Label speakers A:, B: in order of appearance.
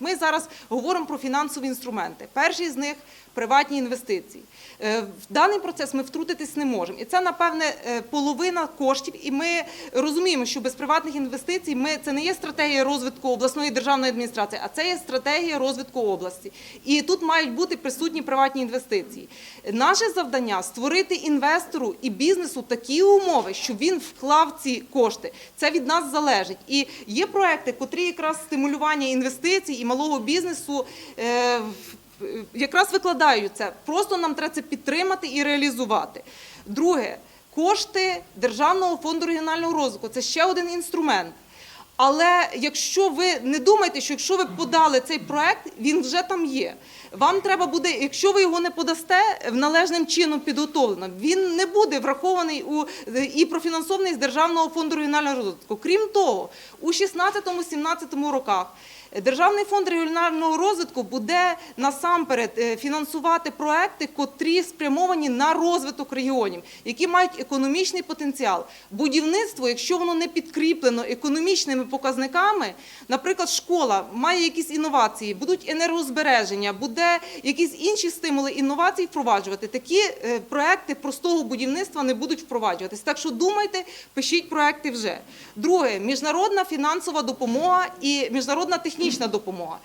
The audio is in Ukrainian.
A: Ми зараз говоримо про фінансові інструменти. Перший з них приватні інвестиції. Е, В даний процес ми втрутитись не можемо. І це, напевне, е, половина коштів. І ми розуміємо, що без приватних інвестицій ми це не є стратегія розвитку обласної державної адміністрації, а це є стратегія розвитку області. І тут мають бути присутні приватні інвестиції. Наше завдання створити інвестору і бізнесу такі умови, щоб він вклав ці кошти. Це від нас залежить. І є проекти, котрі якраз стимулювання інвестицій і малого бізнесу. е, якраз викладають це. Просто нам треба це підтримати і реалізувати. Друге, кошти Державного фонду регіонального розвитку це ще один інструмент. Але якщо ви не думайте, що якщо ви подали цей проект, він вже там є. Вам треба буде, якщо ви його не подасте в належним чином підготовлено, він не буде врахований у і профінансований з Державного фонду регіонального розвитку. Крім того, у 16-17 роках Державний фонд регіонального розвитку буде насамперед е, фінансувати проекти, котрі спрямовані на розвиток регіонів, які мають економічний потенціал. Будівництво, якщо воно не підкріплено економічними показниками, наприклад, школа має якісь інновації, будуть енергозбереження, буде якісь інші стимули інновацій впроваджувати. Такі е, проекти простого будівництва не будуть впроваджуватись. Так що думайте, пишіть проекти вже. Друге, міжнародна фінансова допомога і міжнародна технічна допомога.